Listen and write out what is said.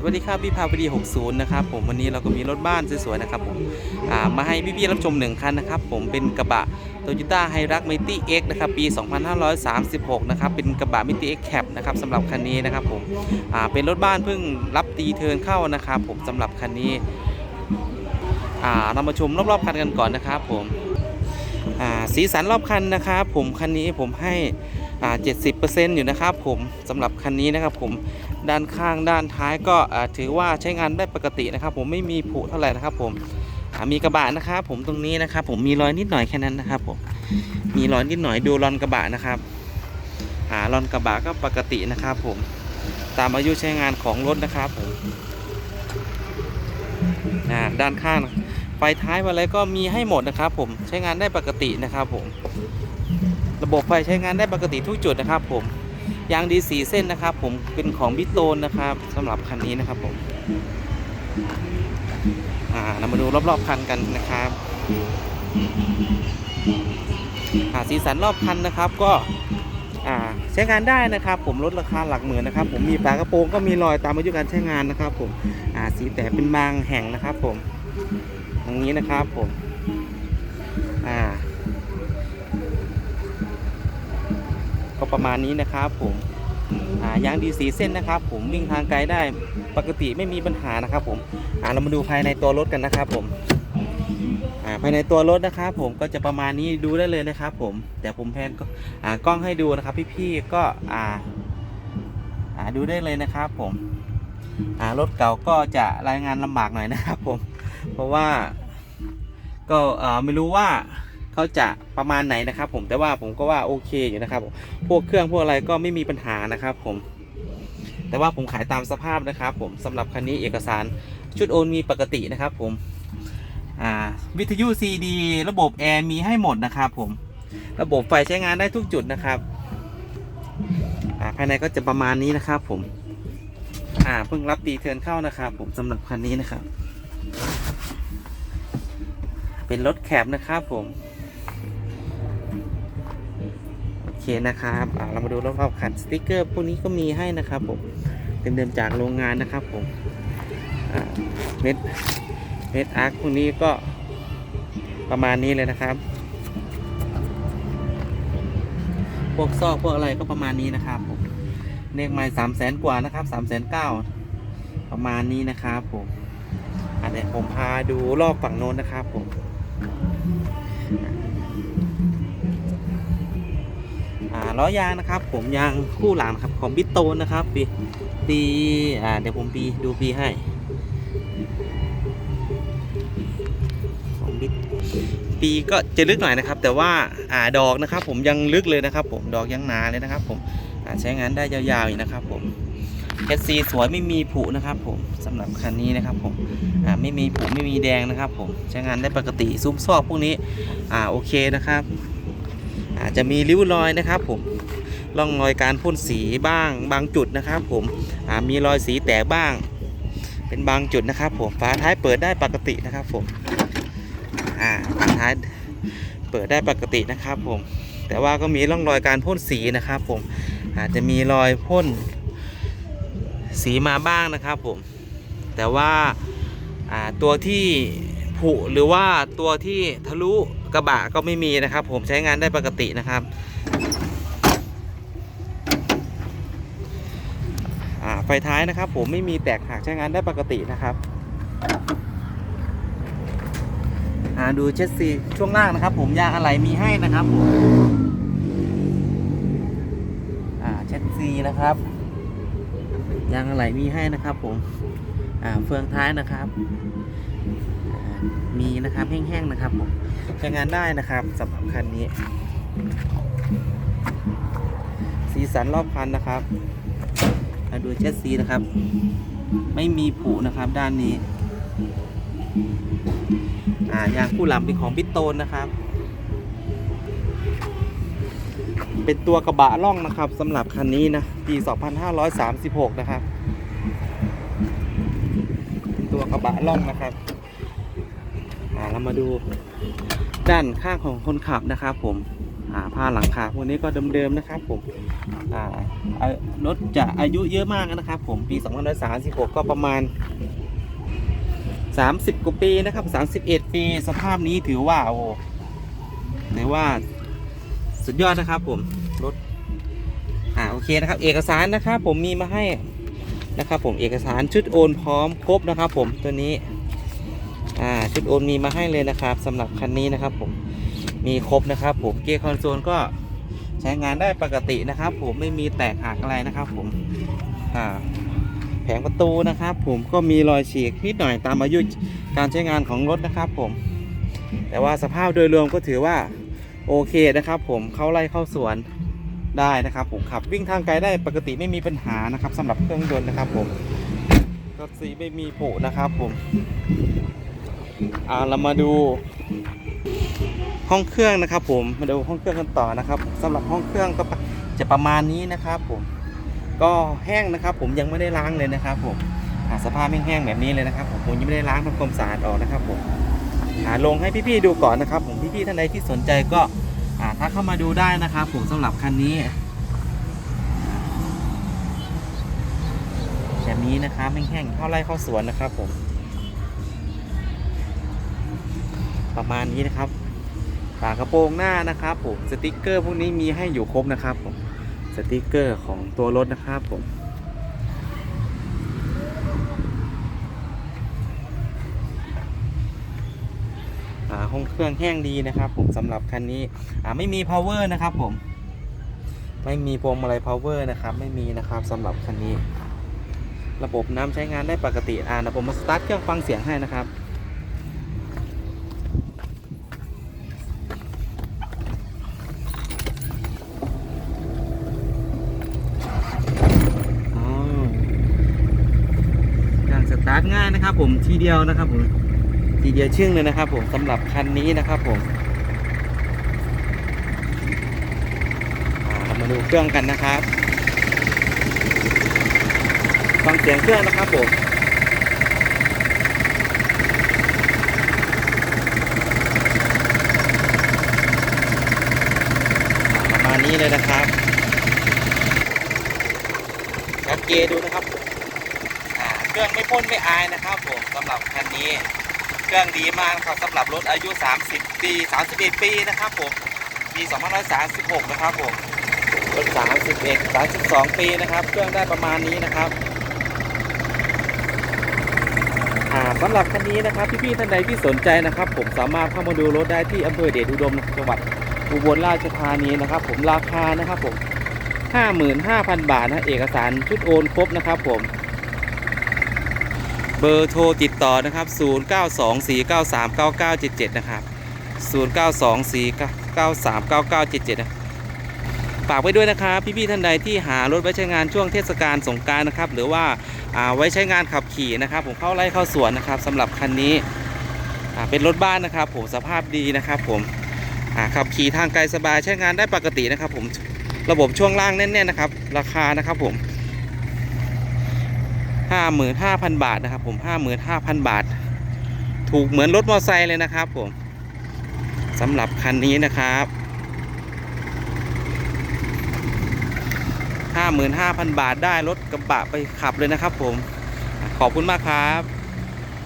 สวัสดีครับพี่พาวดี60 นะครับผมวันนี้เราก็มีรถบ้านสวยๆนะครับผมามาให้พี่ๆรับชมหนึ่งคันนะครับผมเป็นกระบะ Toyota h i r u x m i t y X นะครับปี 2536 นะครับเป็นกระบะ m i t y X Cab นะครับสำหรับคันนี้นะครับผมเป็นรถบ้านเพิ่งรับตีเทินเข้านะครับผมสำหรับคันนี้เรามาชมรอบๆคันกันก่อนนะครับผมสีสันรอบคันนะครับผมคันนี้ผมให้อ่า70%อยู่นะครับผมสำหรับคันนี้นะครับผม ด้านข้างด้านท้ายก็ถือว่าใช้งานได้ปกตินะครับ ผมไม่มีผุเท่าไหร่นะครับ ผมมีกระบะนะครับ ผมตรงนี้นะครับ ผมมีรอยนิดหน่อยแค่นั้นนะครับ ผมมีรอยนิดหน่อยดูรอนกระบะนะครับอ่ารอนกระบะก็ปกตินะครับ ผมตามอายุใช้งานของรถนะครับผมด้านข้างไฟท้ายอะไรก็มีให้หมดนะครับ ผมใช้งานได้ปกตินะครับ ผม ระบบไฟใช้งานได้ปกติทุกจุดนะครับ ผม ยางดีสีเส้นนะครับ ผมเป็นของบิโตนนะครับสำหรับคันนี้นะครับผมอ่าเรามาดูรอบๆคันกันนะครับอ่าสีสันรอบคันนะครับก็อ่าใช้งานได้นะครับ ผมลดราคาหลักหมื่นนะครับ ผมมีฝากระโปรงก็มีรอยตามอายุการใช้งานนะครับ ผมอ่าสีแต่เป็นบางแห่งนะครับ ผมอย่างนี้นะครับผมอ่า ประมาณนี้นะครับผมอ่ายางดีสีเส้นนะครับ ผมวิ่งทางไกลได้ปกติไม่มีปัญหานะครับ ผมอ่าเรามาดูภายในตัวรถกันนะครับ ผมอ่าภายในตัวรถนะครับ ผมก็จะประมาณนี้ดูได้เลยนะครับ ผมแต่ผมแพนก็อ่ากล้องให้ดูนะครับ พี่ๆก็อ่าอ่าดูได้เลยนะครับ ผมอ่ารถเก่าก็จะรายงานลำบากหน่อยนะครับ ผมเพราะว่าก็อ่าไม่รู้ว่า เขาจะประมาณไหนนะครับผมแต่ว่าผมก็ว่าโอเคอยู่นะครับผมพวกเครื่องพวกอะไรก็ไม่มีปัญหานะครับผม แต่ว่าผมขายตามสภาพนะครับ ผมสำหรับคันนี้เอกสารชุดโอนมีปกตินะครับ ผมวิทยุ CD ระบบแอร์มีให้หมดนะครับผมระบบไฟใช้งานได้ทุกจุดนะครับภายในก็จะประมาณนี้นะครับ ผมอ่าเพิ่งรับตีเทินเข้านะครับผมสำหรับคันนี้นะครับ เป็นรถแคบนะครับผม นะครับเรามาดูรอบๆคันสติกเกอร์พวกนี้ก็มีให้นะครับผมเป็นเดิมจากโรงงานนะครับผมเม็ดเม็ดอาร์คพวกนี้ก็ประมาณนี้เลยนะครับ พวกซอกพวกอะไรก็ประมาณนี้นะครับผมเลขไม้สามแสนกว่านะครับสามแสนเก้าประมาณนี้นะครับผมอันนี้ผมพาดูรอบฝั่งโน้นนะครับผม ล้อยางนะครับ ผมยางคู่หลังครับของบิโตนนะครับ ปีปีอ่าเดี๋ยวผมปีดูปีให้ของบิปีก็จะลึกหน่อยนะครับ แต่ว่าอ่าดอกนะครับ ผมยังลึกเลยนะครับ ผมดอกยังหนาเลยนะครับ ผมใช้งานได้ยาวๆอีกนะครับ ผมแคสซีสวยไม่มีผุนะครับ ผมสำหรับคันนี้นะครับ ผมอ่าไม่มีผุไม่มีแดงนะครับ ผมใช้งานได้ปกติซุ้มซอกพวกนี้อ่าโอเคนะครับ อาจจะมีริ้วรอยนะครับผมร่องรอยการพ่นสีบ้างบางจุดนะครับผมมีรอยสีแตกบ้าง เป็นบางจุดนะครับผมฝาท้ายเปิดได้ปกตินะครับผมฝาท้ายเปิดได้ปกตินะครับผมแต่ว่าก็มีร่องรอยการพ่นสีนะครับผมอาจจะมีรอยพ่นสีมาบ้างนะครับผมแต่ว่าตัวที่ผุหรือว่าตัวที่ทะลุ กระบะก็ไม่มีนะครับ ผมใช้งานได้ปกตินะครับไฟท้ายนะครับ ผมไม่มีแตกหักใช้งานได้ปกตินะครับดูเช็ดซีช่วงล่างนะครับ ผมยางอะไรมีให้นะครับผมเช็ดซีนะครับยางอะไรมีให้นะครับ ผมเฟืองท้ายนะครับ มีนะครับแห้งๆนะครับผมใช้งานได้นะครับสำหรับคันนี้ สีสันรอบคันนะครับมาดูเช็ดซีนะครับ ไม่มีผุนะครับด้านนี้อ่ายางคู่หลังเป็นของบิตโตนนะครับ เป็นตัวกระบะล่องนะครับสำหรับคันนี้นะปี 2536 นะครับ เป็นตัวกระบะล่องนะครับ เรามาดูด้านข้างของคนขับนะครับ ผมผ้าหลังคาพวกนี้ก็เดิมๆนะครับ ผมรถจะอายุเยอะมากนะครับ ผมปี2536 ก็ประมาณ 30 กว่าปีนะครับ 31 ปีสภาพนี้ถือว่าโอ้ถือว่าสุดยอดนะครับ ผมรถอ่าโอเคนะครับ เอกสารนะครับ ผมมีมาให้นะครับ ผมเอกสารชุดโอนพร้อมครบนะครับ ผมตัวนี้ อ่าชุดโอนมีมาให้เลยนะครับสำหรับคันนี้นะครับผมมีครบนะครับผมเกียร์คอนโซลก็ใช้งานได้ปกตินะครับ ผมไม่มีแตกหักอะไรนะครับ ผมอ่าแผงประตูนะครับ ผมก็มีรอยฉีกนิดหน่อยตามอายุการใช้งานของรถนะครับ ผม แต่ว่าสภาพโดยรวมก็ถือว่าโอเคนะครับ ผมเข้าไล่เข้าสวนได้นะครับ ผมขับวิ่งทางไกลได้ปกติไม่มีปัญหานะครับสำหรับเครื่องยนต์นะครับ ผมรถสีไม่มีผุนะครับ ผม อ่าเรามาดูห้องเครื่องนะครับ ผมมาดูห้องเครื่องกันต่อนะครับสำหรับห้องเครื่องก็จะประมาณนี้นะครับ ผมก็แห้งนะครับ ผมยังไม่ได้ล้างเลยนะครับ ผมอ่าสภาพแห้งๆแบบนี้เลยนะครับ ผมผมยังไม่ได้ล้างทำความสะอาดออกนะครับ ผมอ่าลงให้พี่ๆดูก่อนนะครับ ผมพี่ๆท่านใดที่สนใจก็ถ้าเข้ามาดูได้นะครับ ผมสำหรับคันนี้แบบนี้นะครับแห้งๆเข้าไร่เข้าสวนนะครับ ผม ประมาณนี้นะครับฝากระโปรงหน้านะครับผมสติกเกอร์พวกนี้มีให้อยู่ครบนะครับผมสติกเกอร์ของตัวรถนะครับผมห้องเครื่องแห้งดีนะครับผมสำหรับคันนี้ไม่มี power นะครับผมไม่มีพวงมาลัย power นะครับไม่มีนะครับสำหรับคันนี้ ระบบน้ำใช้งานได้ปกติอ่านะผมมาสตาร์ทเครื่องฟังเสียงให้นะครับ อ๋อกาาร์ทง่ายนะครับ ผมทีเดียวนะครับผมทีเดียวชึ่งเลยนะครับ ผมสำหรับคันนี้นะครับผมมาดูเครื่องกันนะครับฟังเสียงเครื่องนะครับผมประมาณนี้เลยนะครับสังเกตดูนะครับ รื่อง ไม่พ่นไม่อายนะครับผมสำหรับคันนี้ เครื่องดีมากนะครับสำหรับรถอายุ 30 ปี 31 ปีนะครับผมปี2536 นะครับผมรถ31 32 ปีนะครับ เครื่องได้ประมาณนี้นะครับสำหรับคันนี้นะครับพี่ๆท่านใดที่สนใจนะครับ ผมสามารถเข้ามาดูรถได้ที่อำเภอเดชอุดมจังหวัดอุบลราชธานีนะครับ ผมราคานะครับผม55,000 บาทนะเอกสารชุดโอนครบนะครับผม เบอร์โทรติดต่อนะครับ 0924939977 นะครับ 0924939977 นะฝากไว้ด้วยนะครับพี่ๆท่านใดที่หารถไว้ใช้งานช่วงเทศกาลสงการนะครับ หรือว่าไว้ใช้งานขับขี่นะครับ ผมเข้าไล่เข้าสวนนะครับสำหรับคันนี้เป็นรถบ้านนะครับ ผมสภาพดีนะครับ ผมขับขี่ทางไกลสบายใช้งานได้ปกตินะครับ ผมระบบช่วงล่างแน่นๆนะครับ ราคานะครับผม ห้าหมื่นห้าพันบาทนะครับ ผมห้าหมื่นห้าพันบาท ถูกเหมือนรถมอเตอร์ไซค์เลยนะครับ ผมสำหรับคันนี้นะครับห้าหมื่นห้าพันบาทได้รถกระบะไปขับเลยนะครับ ผมขอบคุณมากครับ